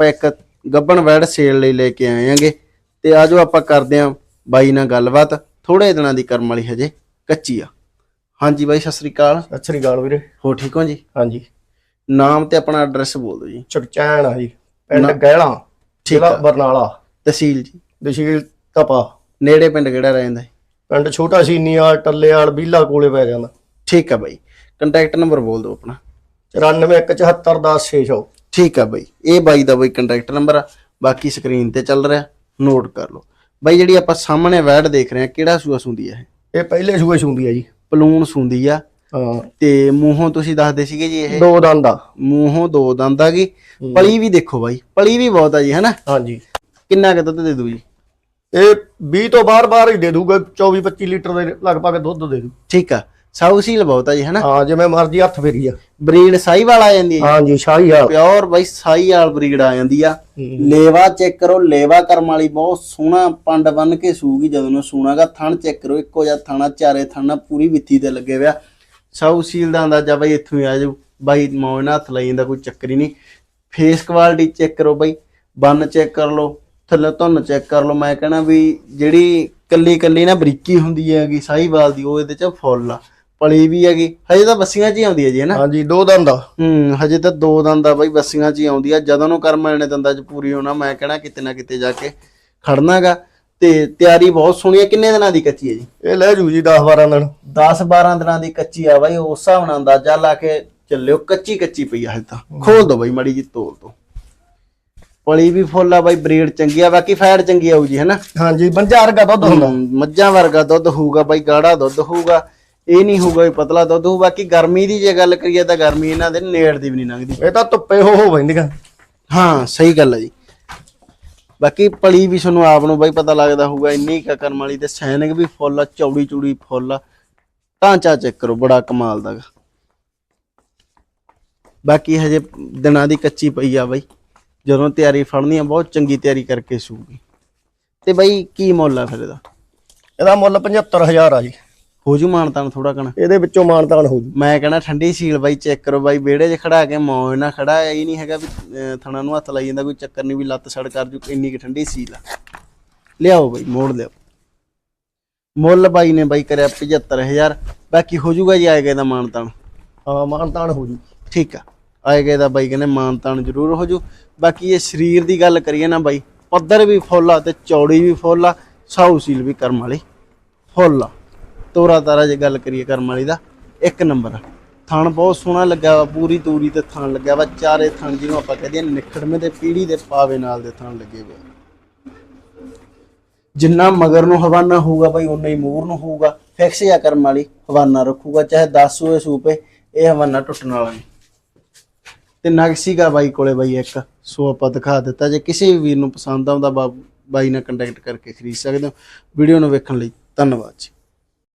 ਆਪਾਂ ਇੱਕ ਗੱਬਣ ਵੈੜ ਸੇਲ ਲਈ ਲੈ ਕੇ ਆਏ ਆਂਗੇ ਤੇ ਆਜੋ ਆਪਾਂ ਕਰਦੇ ਆਂ ਬਾਈ ਨਾਲ ਗੱਲਬਾਤ ਥੋੜੇ ਦਿਨਾਂ ਦੀ ਕਰਮ ਵਾਲੀ ਹਜੇ ਕੱਚੀ ਆ। ਹਾਂਜੀ ਬਾਈ ਸਤਿ ਸ੍ਰੀ ਅਕਾਲ। ਸਤਿ ਸ੍ਰੀ ਅਕਾਲ ਵੀਰੇ। ਹੋ ਠੀਕ ਹੋ ਜੀ? ਹਾਂਜੀ। ਨਾਮ ਤੇ ਆਪਣਾ ਐਡਰੈਸ ਬੋਲ ਦਿਓ ਜੀ। ਚੜਚੈਣ ਆ ਜੀ ਪਿੰਡ ਗਹਿਲਾ ਠੀਕ ਜ਼ਿਲ੍ਹਾ ਬਰਨਾਲਾ। ਤਹਿਸੀਲ ਜੀ। ਤਹਿਸੀਲ ਤਪਾ। ਨੇੜੇ ਪਿੰਡ ਕਿਹੜਾ ਰਹਿੰਦਾ? ਹੈ ਪਿੰਡ ਛੋਟਾ ਸੀਨੀਆਲ ਟੱਲੇਆਲ ਬੀਲਾ ਕੋਲੇ ਪੈ ਜਾਂਦਾ। ਠੀਕ ਆ ਬਾਈ। ਕੰਟੈਕਟ ਨੰਬਰ ਬੋਲ ਦਿਓ ਆਪਣਾ। 9417710600 ਠੀਕ ਆ ਬਾਈ। ਇਹ ਬਾਈ ਦਾ ਬਾਈ ਕੰਟੈਕਟ ਨੰਬਰ ਆ। ਬਾਕੀ ਸਕਰੀਨ ਤੇ ਚੱਲ ਰਿਹਾ। ਨੋਟ ਕਰ ਲਓ। ਬਾਈ ਜਿਹੜੀ ਆਪਾਂ ਸਾਹਮਣੇ ਵੈੜ ਦੇਖ ਰਹੇ ਆ ਕਿਹੜਾ ਸੂਆ ਸੁੰਦੀ ਆ ਇਹ? ਇਹ ਪਹਿਲੇ ਸੂਏ ਸੁੰਦੀ ਆ ਜੀ। ਪਲੂਣ ਸੁੰਦੀ ਆ। ਤੇ ਮੂੰਹੋਂ ਤੁਸੀਂ ਦੱਸਦੇ ਸੀਗੇ ਜੀ ਇਹ? ਦੋ ਦੰਦ ਆ। ਮੂੰਹੋਂ ਦੋ ਦੰਦ ਆ ਗਈ ਪਲੀ ਵੀ ਦੇਖੋ ਬਾਈ। ਪਲੀ ਵੀ ਬਹੁਤ ਆ ਜੀ ਹੈਨਾ? ਹਾਂਜੀ। ਕਿੰਨਾ ਕੁ ਦੁੱਧ ਦੇ ਦੂ ਜੀ? ਇਹ 20 ਤੋਂ ਬਾਰ-ਬਾਰ ਹੀ ਦੇ ਦੂਗਾ। 24 25 ਲੀਟਰ ਦੇ ਲਗਭਗ ਦੁੱਧ ਦੇ ਦੂ। ਠੀਕ ਆ। ਸਾਊਸੀਲ ਬਹੁਤ ਆ ਜੀ ਹੈਨਾ? ਹਾਂ ਜਿਵੇਂ ਮਰਜ਼ੀ ਹੱਥ ਫੇਰੀ ਆ। ਬਰੀਡ ਸਾਈਵਾਲ ਆ ਜਾਂਦੀ ਹੈ ਹਾਂਜੀ ਸ਼ਾਹੀ ਹਾਲ ਪਿਓਰ ਬਾਈ ਸਾਈਵਾਲ ਬਰੀਡ ਆ ਜਾਂਦੀ ਆ। ਹੂੰ। ਲੇਵਾ ਚੈੱਕ ਕਰੋ ਲੇਵਾ ਕਰਮ ਵਾਲੀ ਬਹੁਤ ਸੋਹਣਾ ਪੰਡ ਬੰਨ ਕੇ ਸੂਗੀ ਜਦੋਂ ਨੂੰ ਸੂਣਾਗਾ ਥਣ ਚੈੱਕ ਕਰੋ ਇੱਕੋ ਜਿਹਾ ਥਣਾ ਚਾਰੇ ਥਣਾ ਪੂਰੀ ਵਿੱਥੀ ਤੇ ਲੱਗੇ ਹੋਇਆ। ਸਾਊਸੀਲ ਦਾ ਅੰਦਾਜ਼ਾ ਬਾਈ ਇੱਥੋਂ ਹੀ ਆ ਜਾਊ। ਬਾਈ ਮੌਜ ਨਾਲ ਹੱਥ ਲਈ ਜਾਂਦਾ ਕੋਈ ਚੱਕਰ ਹੀ ਨਹੀਂ। ਫੇਸ ਕੁਆਲਿਟੀ ਚੈੱਕ ਕਰੋ ਬਾਈ ਬੰਨ ਚੈੱਕ ਕਰ ਲਓ ਥੱਲੇ ਧੁੰਨ ਚੈੱਕ ਕਰ ਲਓ। ਮੈਂ ਕਹਿਣਾ ਵੀ ਜਿਹੜੀ ਕੱਲੀ ਕੱਲੀ ਨਾ ਬਰੀਕੀ ਹੁੰਦੀ ਹੈਗੀ ਸਾਈਵਾਲ ਦੀ ਉਹ ਇਹਦੇ ਚ ਫੁੱਲ ਆ। ਪਲੀ ਵੀ ਹੈਗੀ। ਹਜੇ ਤਾਂ ਬੱਸੀਆਂ 'ਚ ਹੀ ਆਉਂਦੀ ਹੈ ਜੀ ਹੈ ਨਾ? ਹਾਂਜੀ ਦੋ ਦੰਦ ਆ। ਹੂੰ ਹਜੇ ਤਾਂ ਦੋ ਦੰਦ ਆ ਬਾਈ ਬੱਸੀਆਂ 'ਚ ਹੀ ਆਉਂਦੀ ਆ। ਜਦੋਂ ਨੂੰ ਕਰਮ ਵਾਲੇ ਨੇ ਦੰਦਾਂ 'ਚ ਪੂਰੀ ਹੋਣਾ ਮੈਂ ਕਹਿਣਾ ਕਿਤੇ ਨਾ ਕਿਤੇ ਜਾ ਕੇ ਖੜਨਾਗਾ ਤੇ ਤਿਆਰੀ ਬਹੁਤ ਸੋਹਣੀ ਹੈ ਕਿੰਨੇ ਦਿਨਾਂ ਦੀ ਕੱਚੀ ਹੈ ਜੀ? ਇਹ ਲੈ ਜੂ ਜੀ 10 12 ਦਿਨ। 10 12 ਦਿਨਾਂ ਦੀ ਕੱਚੀ ਆ ਬਾਈ ਉਸ ਹਿਸਾਬ ਨਾਲ ਅੰਦਾਜ਼ਾ ਲਾ ਕੇ ਚੱਲਿਓ। ਕੱਚੀ ਕੱਚੀ ਪਈ ਆ ਹਜੇ ਤਾਂ। ਖੋਲ ਦੋ ਬਾਈ ਮੜੀ ਜੀ ਤੋਲ ਦੋ। ਪਲੀ ਵੀ ਫੁੱਲ ਆ ਬਾਈ ਬਰੀਡ ਚੰਗੀ ਆ ਬਾਕੀ ਫੈਟ ਚੰਗੀ ਆਊ ਜੀ ਹੈਨਾ ਹਾਂਜੀ ਬੰਜਾ ਵਰਗਾ ਦੁੱਧ ਹੁੰਦਾ। ਮੱਝਾਂ ਵਰਗਾ ਦੁੱਧ ਹੋਊਗਾ ਬਾਈ ਗਾੜਾ ਦੁੱਧ ਹੋਊਗਾ। ਇਹ ਨਹੀਂ ਹੋਊਗਾ ਵੀ ਪਤਲਾ ਦੁੱਧ ਹੋਊ ਬਾਕੀ ਗਰਮੀ ਦੀ ਜੇ ਗੱਲ ਕਰੀਏ ਤਾਂ ਗਰਮੀ ਇਹਨਾਂ ਦੇ ਨੇੜ ਦੀ ਵੀ ਨਹੀਂ ਲੰਘਦੀ। ਇਹ ਤਾਂ ਧੁੱਪੇ ਹੋ ਹੋ ਬੈਂਦੀਆਂ ਹਾਂ ਸਹੀ ਗੱਲ ਹੈ ਜੀ। ਬਾਕੀ ਪਲੀ ਵੀ ਤੁਹਾਨੂੰ ਆਪ ਨੂੰ ਬਾਈ ਪਤਾ ਲੱਗਦਾ ਹੋਊਗਾ ਇੰਨੀ ਕੁ ਕਰਮ ਵਾਲੀ ਤੇ ਸੈਨਿਕ ਵੀ ਫੁੱਲ ਆ ਚੌੜੀ ਚੂੜੀ ਫੁੱਲ ਆ। ਢਾਂਚਾ ਚੈੱਕ ਕਰੋ ਬੜਾ ਕਮਾਲ ਦਾ ਗਾ। ਬਾਕੀ ਹਜੇ ਦਿਨਾਂ ਦੀ ਕੱਚੀ ਪਈ ਆ ਬਾਈ। ਜਦੋਂ ਤਿਆਰੀ ਫੜਨੀ ਆ ਬਹੁਤ ਚੰਗੀ ਤਿਆਰੀ ਕਰਕੇ ਸੂਗੀ। ਤੇ ਬਾਈ ਕੀ ਮੁੱਲ ਆ ਫਿਰ ਇਹਦਾ? ਇਹਦਾ ਮੁੱਲ 75000 ਆ ਜੀ। ਹੋ ਜੂ ਮਾਨਤਾਨ ਥੋੜਾ ਕਣਾ। ਇਹਦੇ ਵਿੱਚੋਂ ਮਾਨਤਾਨ ਹੋ ਜੂ ਮੈਂ ਕਹਿੰਦਾ ਠੰਡੀ ਸੀਲ ਬਾਈ ਚੈੱਕ ਕਰੋ ਬਾਈ ਵਿਹੜੇ 'ਚ ਖੜਾ ਕੇ ਮੌਜ ਨਾਲ ਖੜਾ ਇਹ ਨਹੀਂ ਹੈਗਾ ਵੀ ਥਣਾ ਨੂੰ ਹੱਥ ਲਾਈ ਜਾਂਦਾ ਕੋਈ ਚੱਕਰ ਨਹੀਂ ਵੀ ਲੱਤ ਸੜ ਕਰ ਜੂ ਇੰਨੀ ਕਿ ਠੰਡੀ ਸੀਲ ਆ। ਲਿਆਓ ਬਾਈ ਮੋੜ ਲਿਆਓ। ਮੁੱਲ ਬਾਈ ਨੇ ਬਾਈ ਕਰਿਆ 75000 ਬਾਕੀ ਹੋ ਜੂਗਾ ਜੀ ਆਏਗਾ ਇਹਦਾ ਮਾਨਤਾਨ। ਹਾਂ ਮਾਨਤਾਨ ਹੋ ਜੂ ਠੀਕ ਆ ਆਏਗਾ ਇਹਦਾ ਬਾਈ ਕਹਿੰਦੇ ਮਾਨਤਾਨ ਜ਼ਰੂਰ ਹੋ ਜੂ ਬਾਕੀ ਇਹ ਸਰੀਰ ਦੀ ਗੱਲ ਕਰੀਏ ਨਾ ਬਾਈ ਪੱਧਰ ਵੀ ਫੁੱਲ ਆ ਤੇ ਚੌੜੀ ਵੀ ਫੁੱਲ ਆ ਸਾਊ ਸੀਲ ਵੀ ਕਰਮ ਵਾਲੀ ਫੁੱਲ ਆ। ਤੋਰਾ ਤਾਰਾ ਜੇ ਗੱਲ ਕਰੀਏ ਕਰਮ ਵਾਲੀ ਦਾ, ਇੱਕ ਨੰਬਰ। ਆ ਥਣ ਬਹੁਤ ਸੋਹਣਾ ਲੱਗਾ ਵਾ, ਪੂਰੀ ਤੂਰੀ ਤੇ ਥਣ ਲੱਗਿਆ ਵਾ, ਚਾਰੇ ਥਣ ਜਿਹਨੂੰ ਆਪਾਂ ਕਹਦੇ ਆ ਨਿਖੜਵੇਂ ਤੇ ਪੀੜੀ ਦੇ ਪਾਵੇ ਨਾਲ ਦੇ ਥਣ ਲੱਗੇ ਹੋਏ ਜਿੰਨਾ ਮਗਰ ਨੂੰ ਹਵਾਨਾ ਹੋਊਗਾ ਬਾਈ ਉਨਾ ਹੀ ਮੂਰ ਨੂੰ ਹੋਊਗਾ। ਫਿਕਸ ਆ ਕਰਮ ਵਾਲੀ ਹਵਾਨਾ ਰੱਖੂਗਾ, ਚਾਹੇ 10 ਹੋਏ ਸੂਪੇ ਇਹ ਹਵਾਨਾ ਟੁੱਟਣ ਵਾਲਾ ਨਹੀਂ। ਤੇ ਨਗਸੀਗਾ ਬਾਈ ਕੋਲੇ ਬਾਈ ਇੱਕ, ਸੋ ਆਪਾਂ ਦਿਖਾ ਦਿੱਤਾ। ਜੇ ਕਿਸੇ ਵੀ ਵੀਰ ਨੂੰ ਪਸੰਦ ਆਉਂਦਾ ਬਾਈ ਨਾਲ ਕੰਟੈਕਟ ਕਰਕੇ ਖਰੀਦ ਸਕਦੇ ਹੋ। ਵੀਡੀਓ ਨੂੰ ਵੇਖਣ ਲਈ ਧੰਨਵਾਦ ਜੀ।